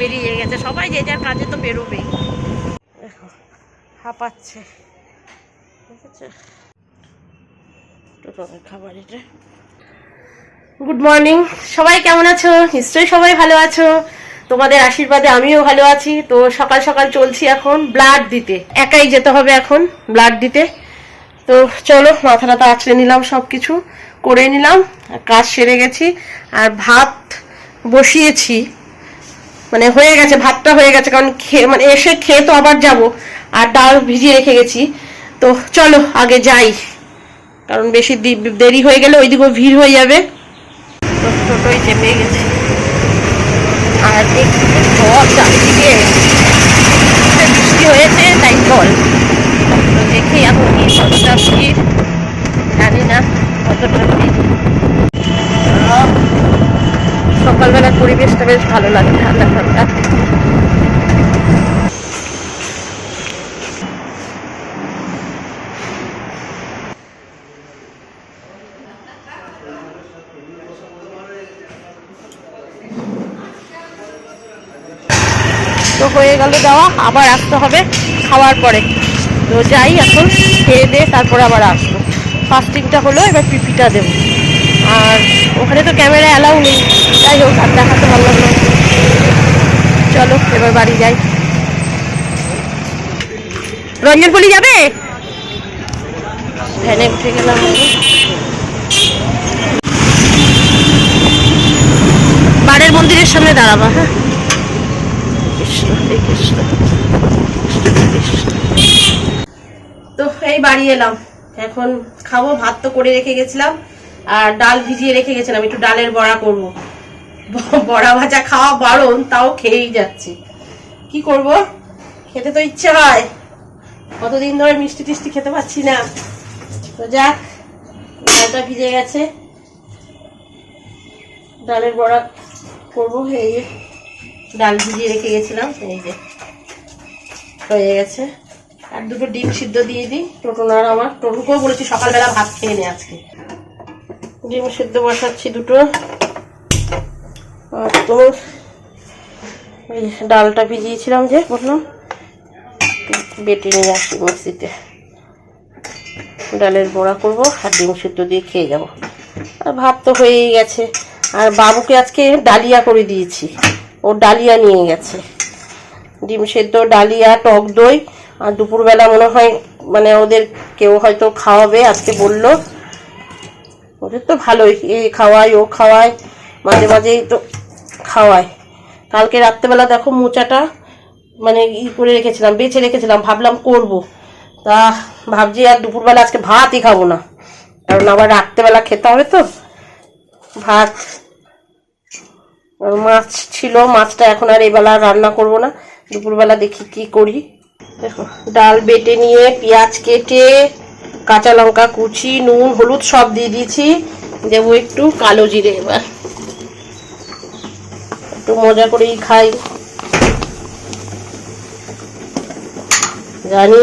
বেরিয়ে গেছে। সবাই যে যার কাজে তো বেরোবেই। দেখো, হাঁপাচ্ছে। খাবার এটা। গুড মর্নিং সবাই কেমন আছো? নিশ্চয়ই সবাই ভালো আছো। তোমাদের আশীর্বাদে আমিও ভালো আছি। তো সকাল সকাল চলছি এখন ব্লাড দিতে। একাই যেতে হবে এখন ব্লাড দিতে। তো চলো মাথা টাথা আছড়ে নিলাম সব কিছু করে নিলাম। কাজ সেরে গেছি। আর ভাত বসিয়েছি। মানে হয়ে গেছে, ভাতটা হয়ে গেছে, কারণ খেয়ে মানে এসে খেয়ে তো আবার যাব। আর ডাল ভিজিয়ে রেখে গেছি। তো চলো, আগে যাই। কারণ বেশি দেরি হয়ে গেলে ওইদিকেও ভিড় হয়ে যাবে। তো টোটোয় চেপে আর চারিদিকে। হয়েছে, তাই তো এখন জানি না, কতটা সকালবেলার পরিবেশটা বেশ ভালো লাগে ঠান্ডা ঠান্ডা তো হয়ে গেল দেওয়া, আবার আসতে হবে খাওয়ার পরে। তো যাই এখন, খেয়ে দিয়ে তারপরে আবার আসব। ফাস্টিংটা হলো, এবার পিপিটা দেবো। আর ওখানে তো ক্যামেরা অ্যালাউ নেই যাই হোক, আর দেখাতে ভালো লাগল। চলো, এবার বাড়ি যাই রঞ্জনপলি যাবে ভ্যানে উঠে গেলাম। বাড়ির মন্দিরের সামনে দাঁড়াবা হ্যাঁ। তো এই বাড়ি এলাম এখন খাব, ভাত তো করে রেখে গেছিলাম আর ডাল ভিজিয়ে রেখে গেছিলাম, একটু ডালের বড়া করব। বড়া ভাজা খাওয়া বারণ, তাও খেয়েই যাচ্ছি। কি করব? খেতে তো ইচ্ছে হয়। কতদিন ধরে মিষ্টি টিষ্টি খেতে পাচ্ছি না। তো যাক, ডালটা ভিজে গেছে। ডালের বড়া করব, এই যে ডাল ভিজিয়ে রেখে গেছিলাম, এই যে হয়ে গেছে। আর দুটো ডিম সিদ্ধ দিয়ে দিই টোটনার আমার। টোটুকেও বলেছি সকালবেলা ভাত খেয়ে নে আজকে। ডিম সিদ্ধ বসাচ্ছি দুটো। আর তোর এই ডালটা ভিজিয়েছিলাম যে বললাম বেটে নিয়ে আসি মিক্সিতে ডালের বড়া করব আর ডিম সিদ্ধ দিয়ে খেয়ে যাব। আর ভাত তো হয়েই গেছে। আর বাবুকে আজকে ডালিয়া করে দিয়েছি। ও ডালিয়া নিয়ে গেছে। ডিম সেদ্ধ, ডালিয়া, টক দই, আর দুপুরবেলা মনে হয় মানে ওদের কেউ হয়তো খাওয়াবে, আজকে বলল। ওদের তো ভালোই। এ খাওয়ায়, ও খাওয়ায়, মাঝে মাঝেই তো খাওয়ায়। কালকে রাত্রেবেলা দেখো মোচাটা মানে ই করে রেখেছিলাম, বেছে রেখেছিলাম, ভাবলাম করব। তা ভাবছি আর দুপুরবেলা আজকে ভাতই খাব না। কারণ আবার রাত্রেবেলা খেতে হবে তো। ভাত, মাছ ছিল, মাছটা এখন আর এবেলা রান্না করব না। দুপুরবেলা দেখি কি করি। দেখো, ডাল বেটে নিয়ে, পেঁয়াজ কেটে কাঁচা লঙ্কা, কুচি, নুন, হলুদ সব দিয়ে দিয়েছি। দেবো একটু কালো জিরে এবার। একটু মজা করেই খাই। জানি,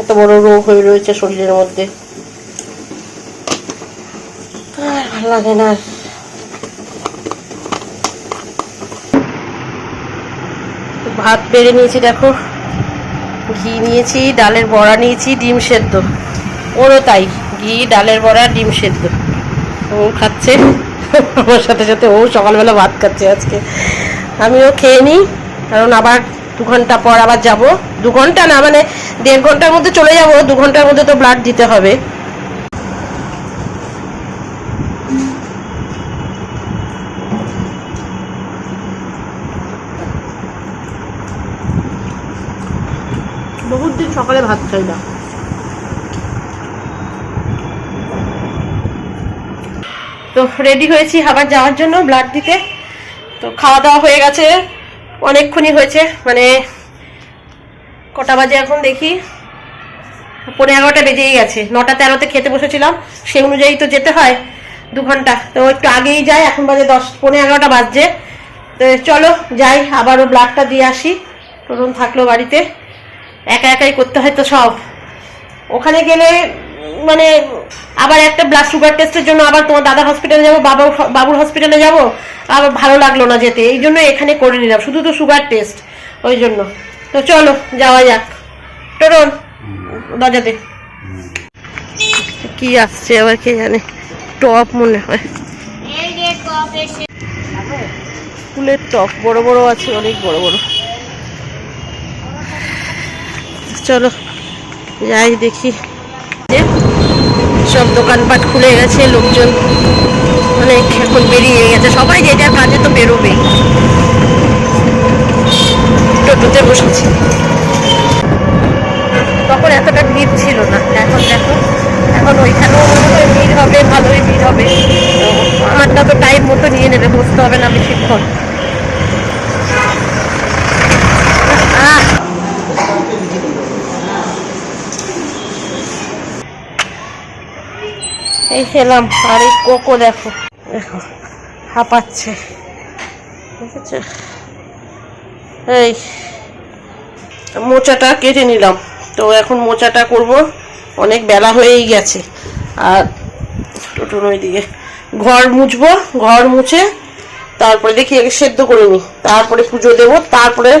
এত বড় রোগ হয়ে রয়েছে শরীরের মধ্যে। আর ভালো লাগে না। ভাত বেড়ে নিয়েছি, দেখো। ঘি নিয়েছি, ডালের বড়া নিয়েছি, ডিম সেদ্ধ। ওরও তাই, ঘি, ডালের বড়া, ডিম সেদ্ধ। ও খাচ্ছে। আমার সাথে সাথে ও সকালবেলা ভাত খাচ্ছে আজকে। আমিও খেয়ে নিই, কারণ আবার দু ঘণ্টা পর আবার যাব। দু ঘণ্টা না মানে দেড় ঘণ্টার মধ্যে চলে যাব, দু ঘণ্টার মধ্যে তো ব্লাড দিতে হবে। বহুত দিন সকালে ভাত খাই না। তো রেডি হয়েছি আবার যাওয়ার জন্য ব্লাড দিতে। তো খাওয়া দাওয়া হয়ে গেছে, অনেকক্ষণই হয়েছে মানে কটা বাজে এখন দেখি। পনেরো এগারোটা বেজেই গেছে, নটা তেরোতে খেতে বসেছিলাম, সেই অনুযায়ী তো যেতে হয় দু ঘণ্টা। তো একটু আগেই যাই, এখন বাজে দশ পনেরো এগারোটা বাজছে। তো চলো, যাই, আবারও ব্লাডটা দিয়ে আসি। তরুণ থাকল বাড়িতে। একা একাই করতে হয় তো সব। ওখানে গেলে মানে আবার একটা ব্লাড সুগার টেস্টের জন্য আবার তোমার দাদা হসপিটালে যাব বাবা বাবুর হসপিটালে যাব আবার ভালো লাগল না যেতে। এই জন্য এখানে করে নিলাম শুধু তো সুগার টেস্ট ওই জন্য। তো চলো যাওয়া যাক। টরন দরজাতে। কি আসছে আবার কে জানে টপ মনে হয়। ফুলের টপ বড় বড় আছে অনেক বড় বড়। চলো, যাই দেখি। সব দোকানপাট খুলে গেছে, লোকজন অনেক এখন বেরিয়ে গেছে। সবাই যে যার কাজে তো বেরোবেই। টোটোতে বসেছি। তখন এতটা ভিড় ছিল না। এখন দেখো, এখন ওইখানেও মনে ভিড় হবে, ভালোই ভিড় হবে। আমারটা তো টাইম মতো নিয়ে নেবে বসতে হবে না বেশিক্ষণ। এই খেলাম। আর এই কোকো দেখো। দেখো, হাঁপাচ্ছে। দেখেছ? এই, মোচাটা কেটে নিলাম। তো এখন মোচাটা করব। অনেক বেলা হয়েই গেছে। আর টোটোর ওইদিকে ঘর মুছবো, ঘর মুছে তারপরে দেখি সেদ্ধ করে নিই। তারপরে পুজো দেবো, তারপরে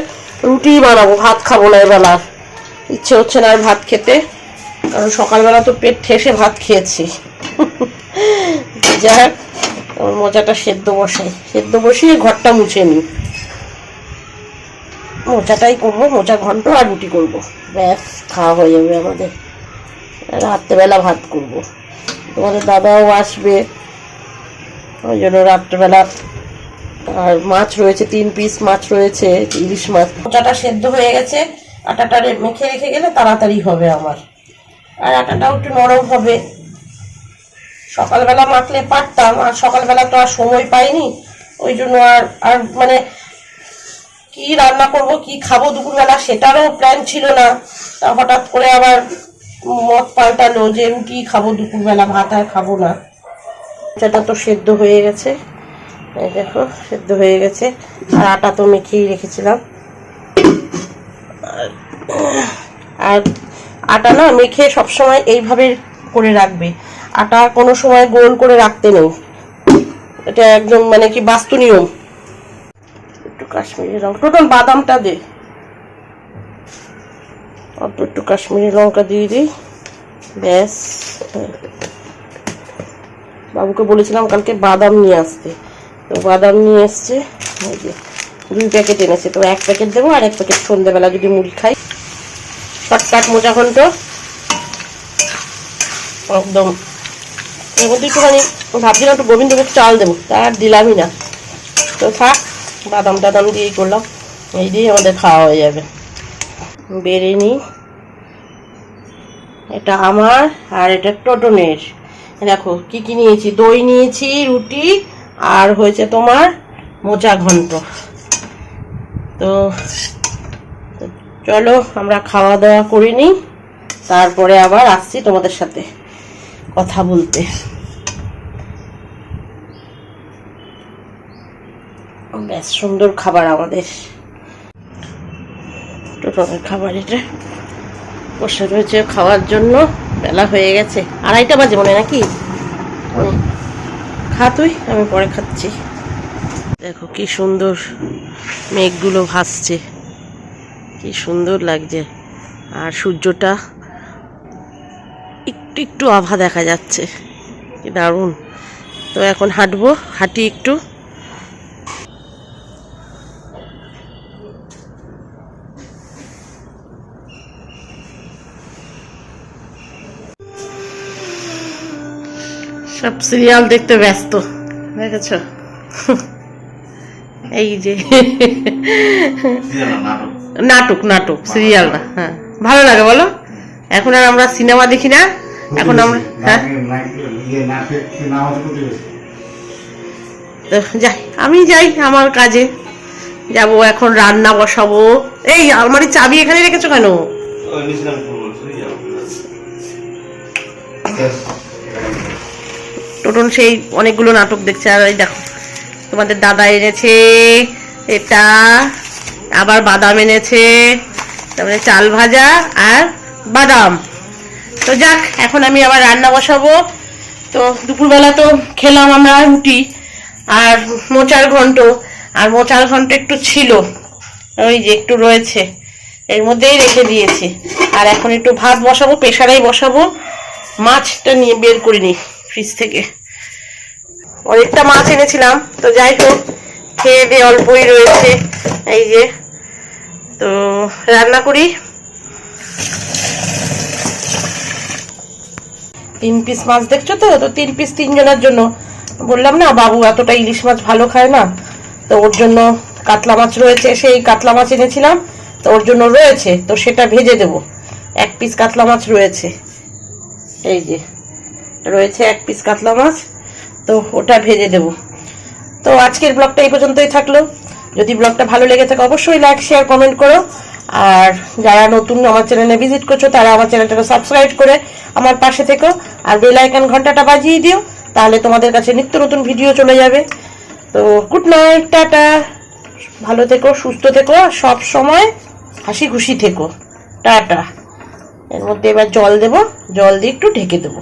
রুটি বানাবো, ভাত খাব না এবেলা। ইচ্ছে হচ্ছে না আর ভাত খেতে। কারণ সকালবেলা তো পেট ঠেসে ভাত খেয়েছি। যাই হোক, আমার মোচাটা সেদ্ধ বসাই। সেদ্ধ বসিয়ে ঘরটা মুছে নিই। মোচাটাই করব, মোচা ঘন্ট আর রুটি করব। ব্যাস, খাওয়া হয়ে যাবে আমাদের। রাত্রেবেলা ভাত করব। তোমাদের দাদাও আসবে। ওই জন্য রাত্রেবেলা আর মাছ রয়েছে, তিন পিস মাছ রয়েছে, ইলিশ মাছ। মোচাটা সেদ্ধ হয়ে গেছে। আটাটা মেখে রেখে গেলে তাড়াতাড়ি হবে আমার। আর আটাটাও একটু নরম হবে। সকালবেলা মাখলে পারতাম, আর সকালবেলা তো আর সময় পাইনি। ওই জন্য আর আর মানে কি রান্না করব, কি খাব দুপুরবেলা সেটারও প্ল্যান ছিল না। তা হঠাৎ করে আবার মত পাল্টালো যে রুটি খাব দুপুরবেলা, ভাত আর খাব না। সেটা তো সেদ্ধ হয়ে গেছে। দেখো, সেদ্ধ হয়ে গেছে। আর আটা তো মেখেই রেখেছিলাম। আর আটা না মেখে সবসময় এইভাবে করে রাখবে। আটা কোনো সময় গোল করে রাখতে নেই। এটা একদম মানে কি বাস্তু নিয়ম। একটু কাশ্মীরি লঙ্কা টোটাল বাদামটা দে। অল্প একটু কাশ্মীরি লঙ্কা দিয়ে দিই। ব্যাস। বাবুকে বলেছিলাম কালকে বাদাম নিয়ে আসতে। তো বাদাম নিয়ে এসছে। দুই প্যাকেট এনেছে। তো এক প্যাকেট দেবো আর এক প্যাকেট সন্ধ্যেবেলা যদি মুড়ি খাই। শর্টকাট মোজা ঘন্ট একদম। এর একটুখানি, ভাবছিলাম একটু গোবিন্দভোগ চাল দেবো, তা আর দিলামই না। তো থাক, বাদাম টাদাম দিয়েই করলাম। এই দিয়ে আমাদের খাওয়া হয়ে যাবে। বেড়ে নিই এটা আমার আর এটা টোটনের। দেখো, কি কি নিয়েছি? দই নিয়েছি, রুটি, আর হয়েছে তোমার মোচা ঘন্ট। তো চলো, আমরা খাওয়া দাওয়া করে নিই। তারপরে আবার আসছি তোমাদের সাথে কথা বলতে। বেশ সুন্দর খাবার আমাদের। টোটনের খাবার এটা। বসে রয়েছে খাওয়ার জন্য। বেলা হয়ে গেছে। আড়াইটা বাজে মনে নাকি। খা তুই, আমি পরে খাচ্ছি। দেখো কি সুন্দর মেঘগুলো ভাসছে। কি সুন্দর লাগছে। আর সূর্যটা একটু একটু আভা দেখা যাচ্ছে। কি দারুণ। তো এখন হাঁটবো, হাঁটি একটু। সব সিরিয়াল দেখতে ব্যস্ত, দেখেছ? এই যে। নাটক নাটক সিরিয়াল না হ্যাঁ। ভালো লাগে বলো? এখন আর আমরা সিনেমা দেখি না এখন আমরা হ্যাঁ? তো যাই আমি যাই আমার কাজে। যাব এখন রান্না বসাবো। এই আলমারির চাবি এখানে রেখেছো কেন? টোটন সেই অনেকগুলো নাটক দেখছে আর এই দেখো তোমাদের দাদা এনেছে এটা আবার বাদাম এনেছে, তারপরে চাল ভাজা আর বাদাম। তো যাক, এখন আমি আবার রান্না বসাবো। তো দুপুরবেলা তো খেলাম আমরা রুটি আর মোচার ঘন্ট, আর মোচার ঘন্ট একটু ছিল, ওই যে একটু রয়েছে, এর মধ্যেই রেখে দিয়েছি। আর এখন একটু ভাত বসাবো প্রেশারেই বসাবো, মাছটা নিয়ে বের করিনি ফ্রিজ থেকে। অনেকটা মাছ এনেছিলাম, তো যাই হোক, খেয়ে দিয়ে অল্পই রয়েছে, এই যে তো রান্না করি। তিন পিস মাছ দেখছ তো? তো তিন পিস তিনজনের জন্য। বললাম না, বাবু এতটা ইলিশ মাছ ভালো খায় না। তো ওর জন্য কাতলা মাছ রয়েছে, সেই কাতলা মাছ এনেছিলাম। তো ওর জন্য রয়েছে, তো সেটা ভেজে দেব। এক পিস কাতলা মাছ রয়েছে। এই যে, রয়েছে এক পিস কাতলা মাছ। তো ওটা ভেজে দেব। তো আজকের ব্লগটা এই পর্যন্তই থাকল। যদি ব্লগটা ভালো লেগে থাকে, অবশ্যই লাইক শেয়ার কমেন্ট করো। আর যারা নতুন আমার চ্যানেলে ভিজিট করছ, তারা আমার চ্যানেলটাকে সাবস্ক্রাইব করে আমার পাশে থেকো। আর বেল আইকন ঘন্টাটা বাজিয়ে দিও, তাহলে তোমাদের কাছে নিত্য নতুন ভিডিও চলে যাবে। তো গুড নাইট টাটা। ভালো থেকো, সুস্থ থেকো সব সময় হাসি খুশি থেকো। টাটা। এর মধ্যে এবার জল দেবো, জল দিয়ে একটু ঢেকে দেবো।